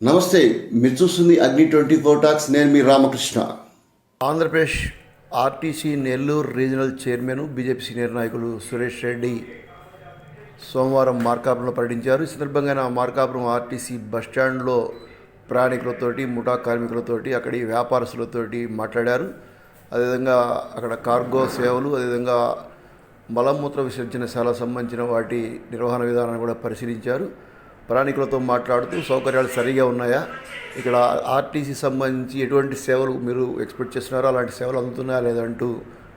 నమస్తే మీరు చూస్తుంది అగ్ని ట్వంటీ ఫోర్ టాక్స్ నేను మీ Ramakrishna. Andhra Pradesh RTC Nellore regional chairman BJP senior నాయకులు సురేష్ రెడ్డి సోమవారం మార్కాపురంలో పర్యటించారు. ఈ సందర్భంగా మార్కాపురం ఆర్టీసీ బస్టాండ్లో ప్రయాణికులతోటి ముఠా కార్మికులతోటి అక్కడి వ్యాపారస్తులతోటి మాట్లాడారు. అదేవిధంగా అక్కడ కార్గో సేవలు అదేవిధంగా మలమూత్ర విసర్జనశాలకు సంబంధించిన వాటి నిర్వహణ విధానాన్ని కూడా పరిశీలించారు. ప్రయాణికులతో మాట్లాడుతూ సౌకర్యాలు సరిగా ఉన్నాయా? ఇక్కడ ఆర్టీసీ సంబంధించి ఎటువంటి సేవలు మీరు ఎక్స్పెక్ట్ చేస్తున్నారో? అలాంటి సేవలు అందుతున్నాయా లేదంటూ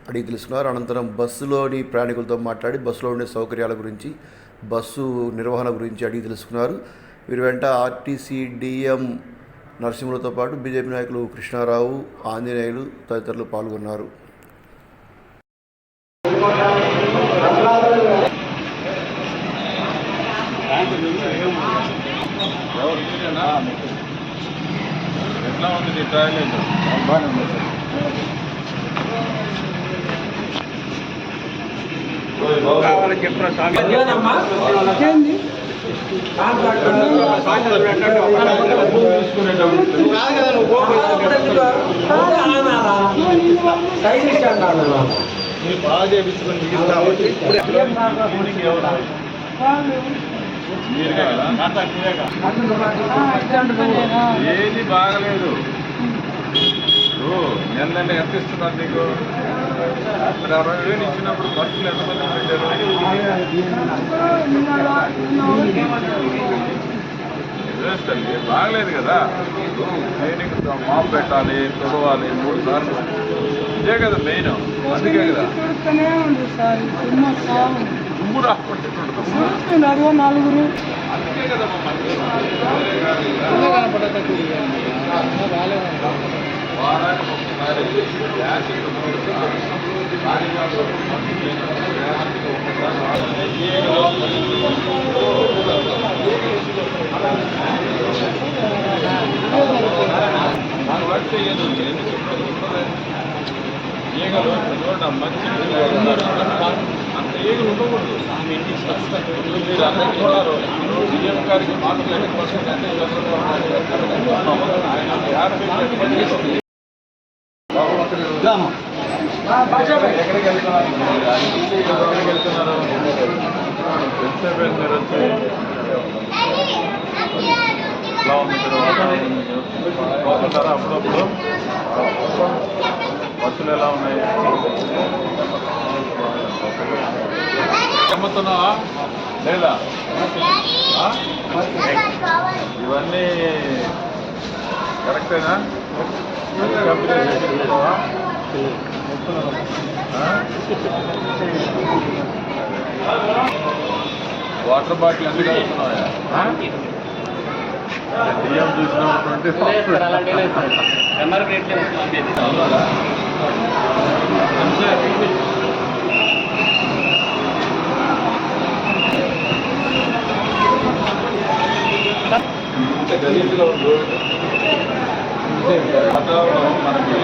అడిగి తెలుసుకున్నారు. అనంతరం బస్సులోని ప్రయాణికులతో మాట్లాడి బస్సులో ఉండే సౌకర్యాల గురించి బస్సు నిర్వహణ గురించి అడిగి తెలుసుకున్నారు. వీరి వెంట ఆర్టీసీ డిఎం నరసింహులతో పాటు బీజేపీ నాయకులు కృష్ణారావు ఆంజనేయులు తదితరులు పాల్గొన్నారు. ఎట్లా ఉంది నీ టాయిలెట్ బాగానే ఉంది కావాలని చెప్పిన బాగా ఏది బాగలేదు. ఓ, ఎంత ఇస్తున్నారు నీకు? ఇప్పుడు అరవై వేలు ఇచ్చినప్పుడు ఖర్చులు ఎంతమంది పెట్టారు? వేస్ట్ బాగలేదు కదా. క్లీనింగ్ మాప్ పెట్టాలి తొడవాలి మూడు సార్లు. ఇదే కదా మెయిన్ అందుకే కదా. తుమ్ము రాకుండా అదిగో నలుగురు అందుకే కదా మమ్మల్ని వారానికి ఒకసారి గ్యాస్ ఇక్కడ మూడుసార్లు, కార్యక్రమాలు మనుషులు గ్యాస్కి ఒకసారి దాని బట్టి ఏదో ఎన్ని చెప్పలేదు ఉండదు. ఈగలు చూడండి ఆ మంచి మీరు అందరికీ ఉన్నారు సీఎం గారికి ఎక్కడికి వెళ్తున్నారు ఎక్కడికి వెళ్తున్నారు ఎంతసేపు వచ్చి ఎలా ఉంది వాతావరణం పోతుంటారా అప్పుడప్పుడు బస్సులు ఎలా ఉన్నాయి అమ్ముతున్నావా లేదా? ఇవన్నీ కరెక్టేనా అన్ని? వాటర్ బాటిల్ ఎంత కలుగుతున్నాయా డిఎం చూసినటువంటి అవునా? ఇంత గలీజ్గా ఉంది వాతావరణం మనకి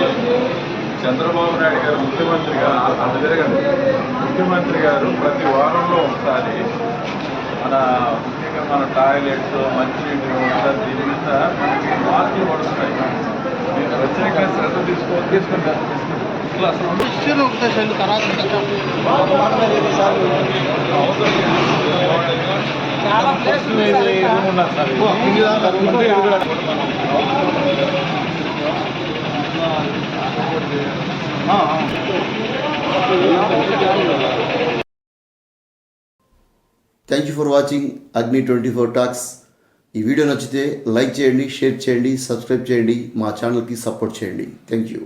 చంద్రబాబు నాయుడు గారు ముఖ్యమంత్రి గారు అంత జరగండి ముఖ్యమంత్రి గారు ప్రతి వారంలో ఒకసారి మన ముఖ్యంగా మన టాయిలెట్స్ మంచినీటి దీని మీద మనకి మార్కులు పడుతున్నాయి. ప్రత్యేక శ్రద్ధ తీసుకో తీసుకుంటారు ఇట్లా అసలు చాలా place thank you for watching Agni twenty four talks ఈ వీడియో నచ్చితే లైక్ చేయండి షేర్ చేయండి సబ్స్క్రైబ్ చేయండి మా ఛానల్కి సపోర్ట్ చేయండి. Thank you.